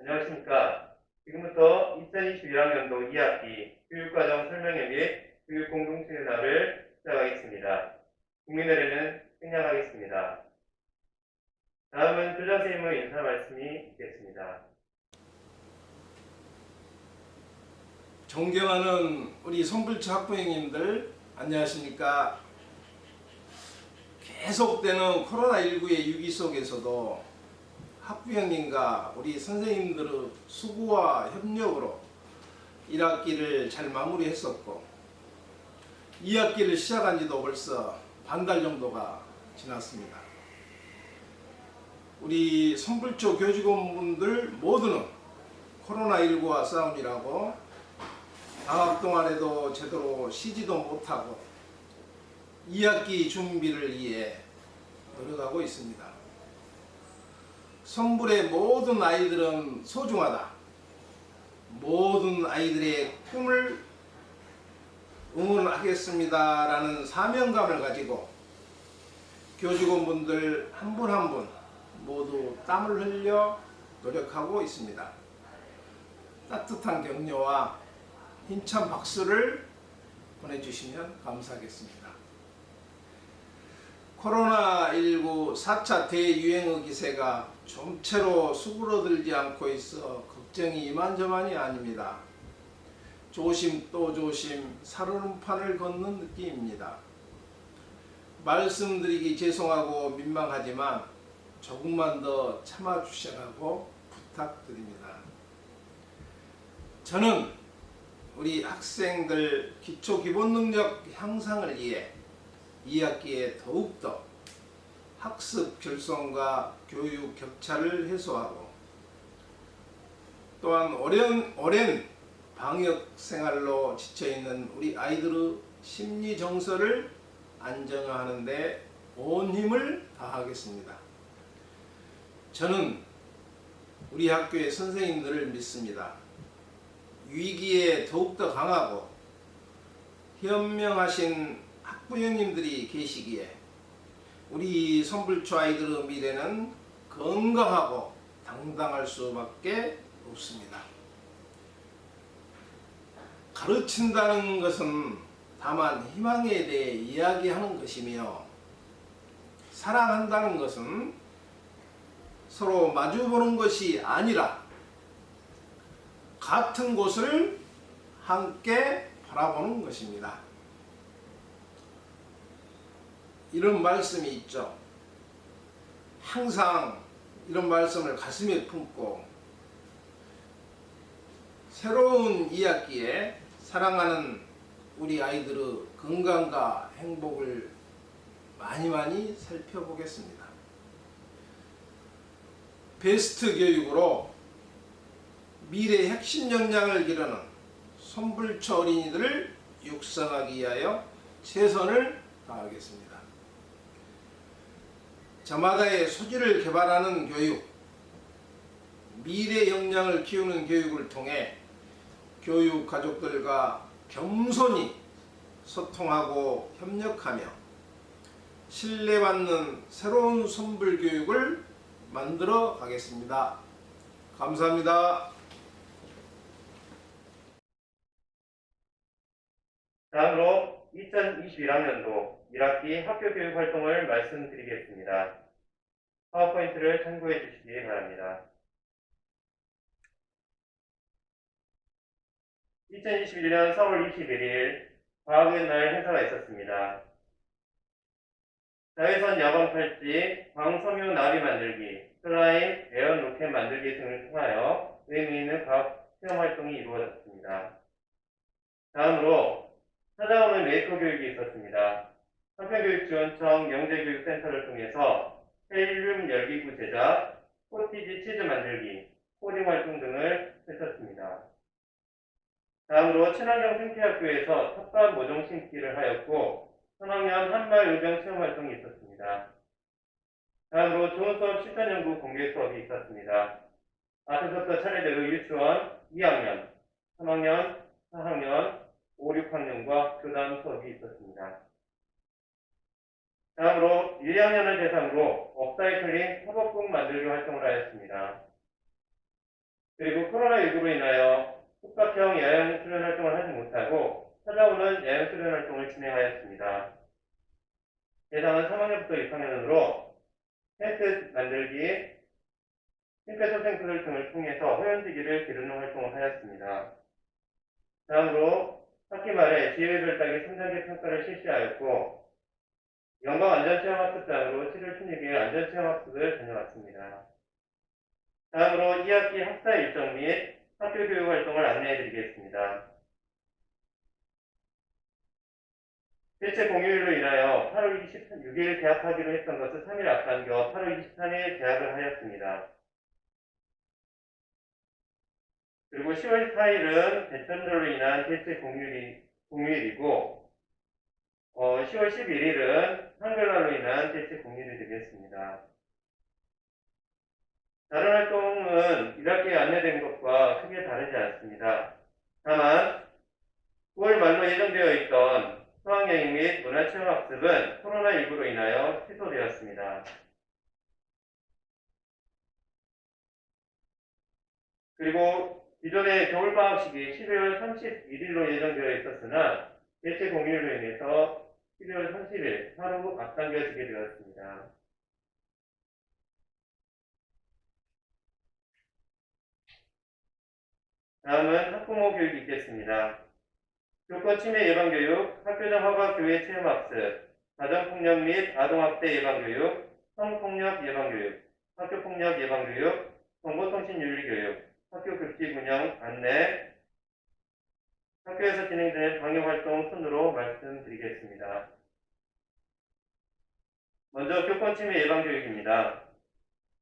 안녕하십니까. 지금부터 2021학년도 2학기 교육과정 설명회 및 교육공동체의 날을 시작하겠습니다. 국민의례는 생략하겠습니다. 다음은 교장 선생님의 인사 말씀이 있겠습니다. 존경하는 우리 손불처 학부형님들 안녕하십니까 계속되는 코로나19의 위기 속에서도 학부형님과 우리 선생님들의 수고와 협력으로 1학기를 잘 마무리했었고 2학기를 시작한 지도 벌써 반달 정도가 지났습니다 우리 손불처 교직원분들 모두는 코로나19와 싸움이라고 방학 동안에도 제대로 쉬지도 못하고 2학기 준비를 위해 노력하고 있습니다. 선불의 모든 아이들은 소중하다. 모든 아이들의 꿈을 응원하겠습니다라는 사명감을 가지고 교직원분들 한 분 한 분 모두 땀을 흘려 노력하고 있습니다. 따뜻한 격려와 힘찬 박수를 보내주시면 감사하겠습니다. 코로나19 4차 대유행의 기세가 좀채로 수그러들지 않고 있어 걱정이 이만저만이 아닙니다. 조심 또 조심 살얼음판을 걷는 느낌입니다. 말씀드리기 죄송하고 민망하지만 조금만 더 참아주시라고 부탁드립니다. 저는 우리 학생들 기초 기본 능력 향상을 위해 2학기에 더욱더 학습 결손과 교육 격차를 해소하고 또한 오랜, 오랜 방역 생활로 지쳐있는 우리 아이들의 심리 정서를 안정화하는 데 온 힘을 다하겠습니다. 저는 우리 학교의 선생님들을 믿습니다. 위기에 더욱더 강하고 현명하신 학부 형님들이 계시기에 우리 선불초 아이들의 미래는 건강하고 당당할 수밖에 없습니다. 가르친다는 것은 다만 희망에 대해 이야기하는 것이며 사랑한다는 것은 서로 마주보는 것이 아니라 같은 곳을 함께 바라보는 것입니다. 이런 말씀이 있죠. 항상 이런 말씀을 가슴에 품고 새로운 2학기에 사랑하는 우리 아이들의 건강과 행복을 많이 많이 살펴보겠습니다. 베스트 교육으로 미래 핵심 역량을 기르는 손불처 어린이들을 육성하기 위하여 최선을 다하겠습니다. 저마다의 소질을 개발하는 교육, 미래 역량을 키우는 교육을 통해 교육 가족들과 겸손히 소통하고 협력하며 신뢰받는 새로운 선불 교육을 만들어 가겠습니다. 감사합니다. 다음으로 2021학년도 1학기 학교 교육 활동을 말씀드리겠습니다. 파워포인트를 참고해 주시기 바랍니다. 2021년 4월 21일 과학의 날 행사가 있었습니다. 자외선 야광 팔찌, 광섬유 나비 만들기, 슬라임, 에어 로켓 만들기 등을 통하여 의미 있는 과학 체험 활동이 이루어졌습니다. 다음으로 찾아오는 메이커 교육이 있었습니다. 한편교육지원청 영재교육센터를 통해서 헬륨 열기구 제작, 코티지 치즈 만들기, 코딩 활동 등을 펼쳤습니다. 다음으로 친환경 생태학교에서 텃밭 모종 심기를 하였고 3학년 한말 요병 체험 활동이 있었습니다. 다음으로 좋은 수업 실전 연구 공개 수업이 있었습니다. 앞에서부터 차례대로 유치원 2학년, 3학년, 4학년, 5, 6학년과 교담 수업이 있었습니다. 다음으로 1, 2학년을 대상으로 업사이클링 협업북 만들기 활동을 하였습니다. 그리고 코로나19로 인하여 국가형 야영 수련 활동을 하지 못하고 찾아오는 야영 수련 활동을 진행하였습니다. 대상은 3학년부터 6학년으로 텐트 만들기, 싱크소생크를 등을 통해서 회원지기를 기르는 활동을 하였습니다. 다음으로 학기 말에 지혜별 따기 3단계 평가를 실시하였고 영광 안전체험학습장으로 7월 16일 안전체험학습을 다녀왔습니다. 다음으로 2학기 학사 일정 및 학교 교육 활동을 안내해 드리겠습니다. 대체 공휴일로 인하여 8월 26일 개학하기로 했던 것을 3일 앞당겨 8월 23일 개학을 하였습니다. 그리고 10월 4일은 대천절로 인한 공휴일이, 공휴일이고, 어, 10월 11일은 한글날로 인한 대체 공휴일이 되겠습니다. 다른 활동은 1학기에 안내된 것과 크게 다르지 않습니다. 다만 9월 말로 예정되어 있던 수학여행 및 문화체험 학습은 코로나19로 인하여 취소되었습니다. 그리고 기존의 겨울방학식이 12월 31일로 예정되어 있었으나 대체 공휴일로 인해서 12월 30일 하루 앞당겨지게 되었습니다. 다음은 학부모 교육이 있겠습니다. 교권 침해 예방 교육, 학교장 허가 교회 체험 학습, 가정폭력 및 아동학대 예방 교육, 성폭력 예방 교육, 학교폭력 예방 교육, 정보통신 윤리 교육, 학교 급식 운영 안내, 학교에서 진행되는 방역 활동 순으로 말씀드리겠습니다. 먼저 교권 침해 예방 교육입니다.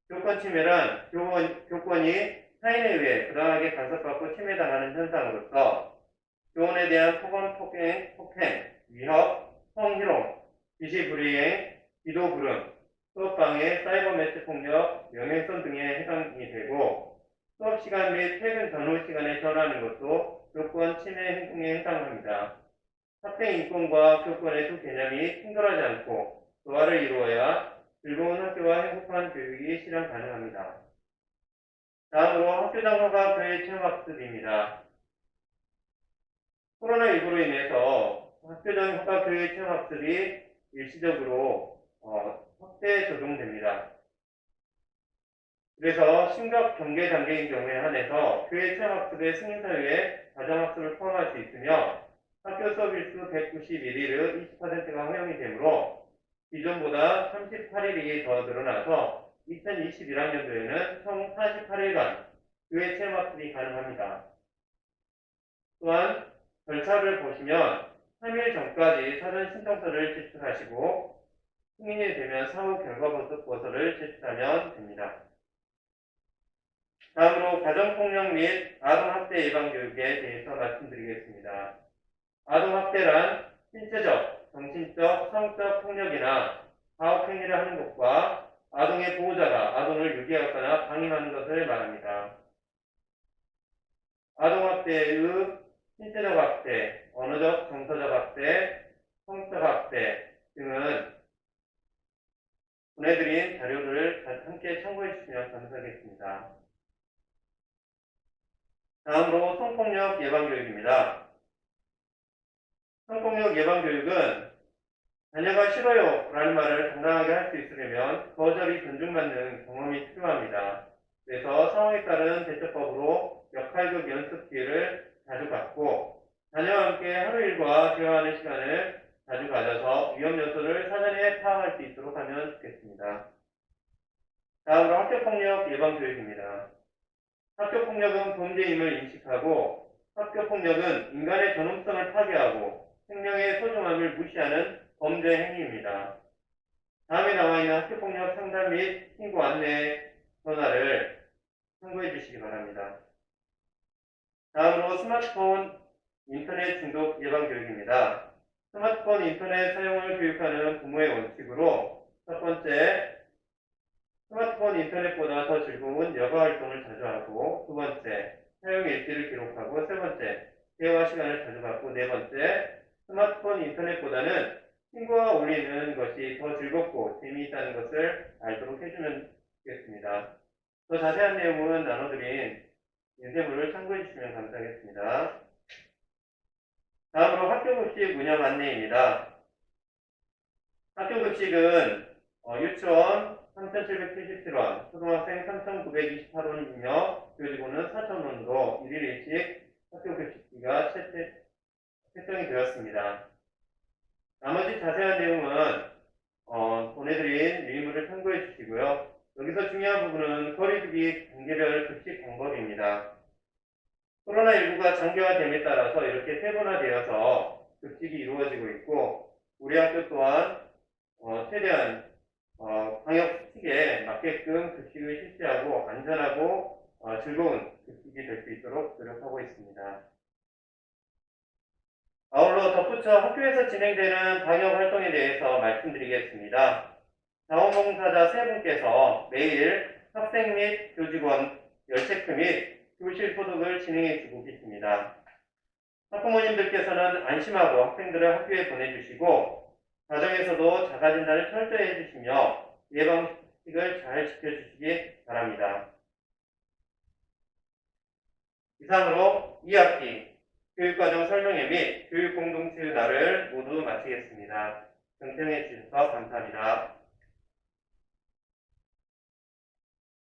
교권 침해란 교권, 교권이 타인에 의해 부당하게 간섭받고 침해당하는 현상으로서 교원에 대한 폭언, 폭행, 폭행, 위협, 성희롱, 지시불이행, 기도불응, 수업방해, 사이버 매체 폭력, 명예훼손 등에 해당이 되고 수업 시간 및 퇴근 전후 시간에 전하는 것도 교권 침해 행동에 해당합니다. 학생 인권과 교권의 두 개념이 충돌하지 않고 조화를 이루어야 즐거운 학교와 행복한 교육이 실현 가능합니다. 다음으로 학교장 허가 교회 체험학습입니다. 코로나19로 인해서 학교장 허가 교회 체험학습이 일시적으로 어, 확대 적용됩니다. 그래서 심각 경계 단계인 경우에 한해서 교회 체험학습의 승인사유에 가정학습을 포함할 수 있으며 학교 일수 191일의 20%가 허용이 되므로 기존보다 38일이 더 늘어나서 2021학년도에는 총 48일간 교회 체험학습이 가능합니다. 또한 절차를 보시면 3일 전까지 사전 신청서를 제출하시고 승인이 되면 사후 결과보고서를 제출하면 됩니다. 다음으로 가정폭력 및 아동학대 예방교육에 대해서 말씀드리겠습니다. 아동학대란 신체적, 정신적, 성적 폭력이나 가혹행위를 하는 것과 아동의 보호자가 아동을 유기하거나 방임하는 것을 말합니다. 아동학대의 신체적 학대, 언어적, 정서적 학대, 성적 학대 등은 보내드린 자료를 함께 참고해 주시면 감사하겠습니다. 다음으로 성폭력 예방교육입니다. 성폭력 예방교육은 자녀가 싫어요 라는 말을 당당하게 할 수 있으려면 거절이 존중받는 경험이 필요합니다. 그래서 상황에 따른 대처법으로 역할극 연습 기회를 자주 갖고 자녀와 함께 하루 일과 대화하는 시간을 자주 가져서 위험 요소를 사전에 파악할 수 있도록 하면 좋겠습니다. 다음으로 학교폭력 예방교육입니다. 학교폭력은 범죄임을 인식하고 학교 폭력은 인간의 존엄성을 파괴하고 생명의 소중함을 무시하는 범죄 행위입니다. 다음에 나와 있는 학교 폭력 상담 및 신고 안내 전화를 참고해 주시기 바랍니다. 다음으로 스마트폰 인터넷 중독 예방 교육입니다. 스마트폰 인터넷 사용을 교육하는 부모의 원칙으로 첫 번째, 스마트폰 인터넷보다 더 즐거운 여가 활동을 자주 하고 두 번째, 사용 일지를 기록하고 세 번째, 대화 시간을 자주 갖고 네 번째, 스마트폰 인터넷보다는 친구와 어울리는 것이 더 즐겁고 재미있다는 것을 알도록 해주면 좋겠습니다. 더 자세한 내용은 나눠드린 인쇄물을 참고해 주시면 감사하겠습니다. 다음으로 학교급식 운영 안내입니다. 학교급식은 어, 유치원 3,777원, 초등학생 3,928원이며 교직원은 4,000원으로 1일 일식 학교 급식비가 채택, 책정이 되었습니다. 나머지 자세한 내용은 어, 보내드린 유인물을 참고해 주시고요. 여기서 중요한 부분은 거리두기 단계별 급식 방법입니다. 코로나19가 장기화됨에 따라서 이렇게 세분화되어서 급식이 이루어지고 있고 우리 학교 또한 어, 최대한 어, 방역 수칙에 맞게끔 급식을 실시하고 안전하고 어, 즐거운 급식이 될 수 있도록 노력하고 있습니다. 아울러 덧붙여 학교에서 진행되는 방역 활동에 대해서 말씀드리겠습니다. 자원봉사자 세 분께서 매일 학생 및 교직원 열체크 및 교실 소독을 진행해 주고 계십니다. 학부모님들께서는 안심하고 학생들을 학교에 보내주시고 가정에서도 자가진단을 철저히 해주시며 예방수칙을 잘 지켜주시기 바랍니다. 이상으로 2학기 교육과정 설명회 및 교육공동체의 날을 모두 마치겠습니다. 경청해 주셔서 감사합니다.